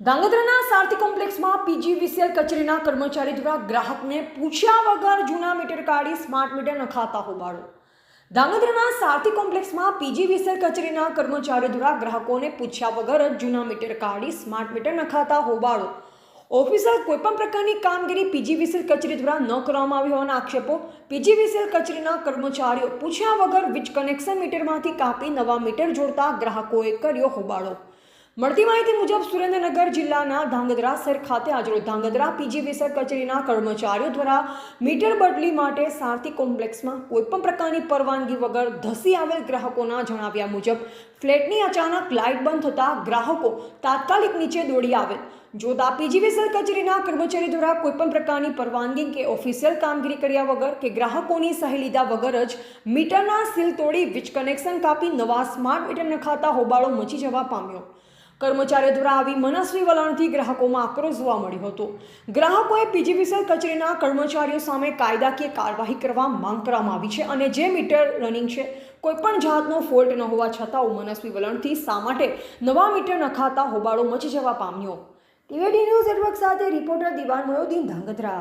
ધાંગધ્રાના સારથી કોમ્પ્લેક્સમાં PGVCL કચેરીના કર્મચારી દ્વારા ગ્રાહકને પૂછ્યા વગર જૂના મીટર કાઢી સ્માર્ટ મીટર નખાતા હોબાળો. ધાંગધ્રાના સારથી કોમ્પ્લેક્સમાં પીજીવીસીએલ કચેરીના કર્મચારી દ્વારા ગ્રાહકોને પૂછ્યા વગર જૂના મીટર કાઢી સ્માર્ટ મીટર નખાતા હોબાળો. ઓફિસર કોઈપણ પ્રકારની કામગીરી પીજીવીસીએલ કચેરી દ્વારા ન કરવામાં આવી હોવાના આક્ષેપો પીજીવીસીએલ કચેરીના કર્મચારીઓ પૂછ્યા વગર વીજ કનેક્શન મીટરમાંથી કાપી નવા મીટર જોડતા ગ્રાહકોએ કર્યો હોબાળો. મળતી માહિતી મુજબ સુરેન્દ્રનગર જિલ્લાના ધાંગધ્રા શહેર ખાતે આજરોજ ધાંગધ્રા પીજીવીસર કચેરીના કર્મચારીઓ દ્વારા મીટર બદલી માટે સારથી કોમ્પ્લેક્સમાં કોઈપણ પ્રકારની પરવાનગી વગર ધસી આવેલ ગ્રાહકોના જણાવ્યા મુજબ ફ્લેટની અચાનક લાઇટ બંધ થતાં ગ્રાહકો તાત્કાલિક નીચે દોડી આવેલ. જોતા પીજીવીસર કચેરીના કર્મચારી દ્વારા કોઈપણ પ્રકારની પરવાનગી કે ઓફિશિયલ કામગીરી કર્યા વગર કે ગ્રાહકોની સહી લીધા વગર જ મીટરના સીલ તોડી વીજ કનેક્શન કાપી નવા સ્માર્ટ મીટર નખાતા હોબાળો મચી જવા પામ્યો. કર્મચારીઓ દ્વારા આવી મનસ્વી વલણથી ગ્રાહકોમાં આક્રોશ જોવા મળ્યો હતો. ગ્રાહકોએ પીજીવીસેલ કચેરીના કર્મચારીઓ સામે કાયદાકીય કાર્યવાહી કરવા માંગ કરવામાં આવી છે અને જે મીટર રનિંગ છે કોઈપણ જાતનો ફોલ્ટ ન હોવા છતાં મનસ્વી વલણથી શા માટે નવા મીટર નખાતા હોબાળો મચી જવા પામ્યો. ટીવીડી ન્યૂઝ નેટવર્ક સાથે રિપોર્ટર દિવાન મોયોદીન ધાંગધ્રા